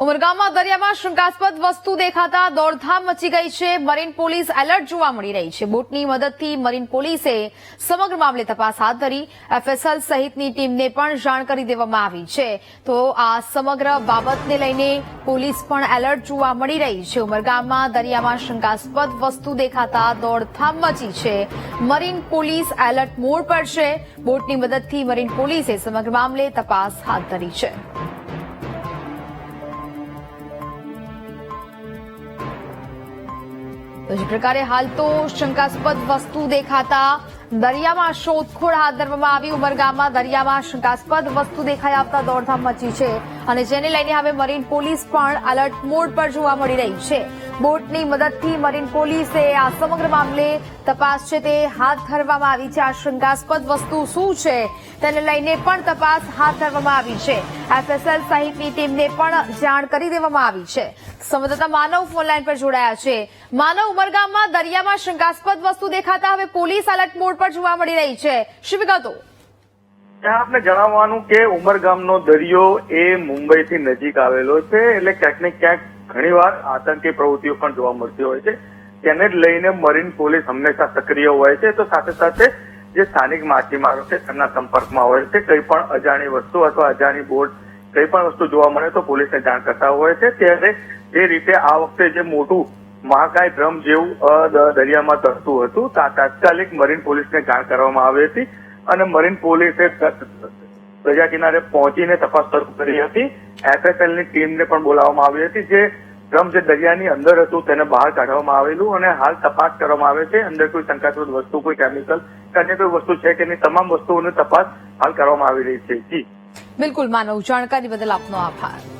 ઉમરગામમાં દરિયામાં શંકાસ્પદ વસ્તુ દેખાતા દોડધામ મચી ગઈ છે. મરીન પોલીસ એલર્ટ જોવા મળી રહી છે. બોટની મદદથી મરીન પોલીસે સમગ્ર મામલે તપાસ હાથ ધરી. એફએસએલ સહિતની ટીમને પણ જાણ કરી દેવામાં આવી છે. તો આ સમગ્ર બાબતને લઈને પોલીસ પણ એલર્ટ જોવા મળી રહી છે. ઉમરગામમાં દરિયામાં શંકાસ્પદ વસ્તુ દેખાતા દોડધામ મચી છે. મરીન પોલીસ એલર્ટ મોડ પર છે. બોટની મદદથી મરીન પોલીસે સમગ્ર મામલે તપાસ હાથ ધરી છે. તો જે પ્રકારે હાલ તો શંકાસ્પદ વસ્તુ દેખાતા દરિયામાં શોધખોળ હાથ ધરવામાં આવી ઉમરગામમાં દરિયામાં શંકાસ્પદ વસ્તુ દેખાઈ આવતા દોડધામ મચી છે અને જેને લઈને હવે મરીન પોલીસ પણ એલર્ટ મોડ પર જોવા મળી રહી છે. બોટની મદદથી મરીન પોલીસે આ સમગ્ર મામલે તપાસ છે તે હાથ ધરવામાં આવી છે. આ શંકાસ્પદ વસ્તુ શું છે તેને લઈને પણ તપાસ હાથ ધરવામાં આવી છે. એફએસએલ સહિતની ટીમને પણ જાણ કરી દેવામાં આવી છે. સંવાદદાતા માનવ ફોનલાઈન પર જોડાયા છે. માનવ ઉમરગામમાં દરિયામાં શંકાસ્પદ વસ્તુ દેખાતા હવે પોલીસ એલર્ટ મોડ પર જોવા મળી રહી છે. શું વિગતો? આપને જણાવવાનું કે ઉમરગામનો દરિયો એ મુંબઈથી નજીક આવેલો છે, એટલે ક્યાંક ને ક્યાંક ઘણીવાર આતંકી પ્રવૃત્તિઓ પણ જોવા મળતી હોય છે. તેને જ લઈને મરીન પોલીસ હંમેશા સક્રિય હોય છે. તો સાથે સાથે જે સ્થાનિક માછીમારો છે, તેમના સંપર્કમાં હોય છે. કંઈ પણ અજાણી વસ્તુ અથવા અજાણી બોટ, કંઈ પણ વસ્તુ જોવા મળે તો પોલીસને જાણ કરતા હોય છે. ત્યારે જે રીતે આ વખતે જે મોટું મહાકાય ડ્રમ જેવું દરિયામાં તરતું હતું તાત્કાલિક મરીન પોલીસને જાણ કરવામાં આવી હતી. અને મરીન પોલીસે પ્રજા કિનારે પહોંચીને તપાસ શરૂ કરી હતી. એફએસએલની ટીમને પણ બોલાવવામાં આવી હતી, જે ડ્રમ જે દરિયાની અંદર હતું તેને બહાર કાઢવામાં આવેલું અને હાલ તપાસ કરવામાં આવે છે. અંદર કોઈ શંકાસ્પદ વસ્તુ, કોઈ કેમિકલ કે અન્ય કોઈ વસ્તુ છે કે નહીં, તમામ વસ્તુઓની તપાસ હાલ કરવામાં આવી રહી છે. જી. બિલકુલ, માનવ. જાણકારી બદલ આપનો આભાર.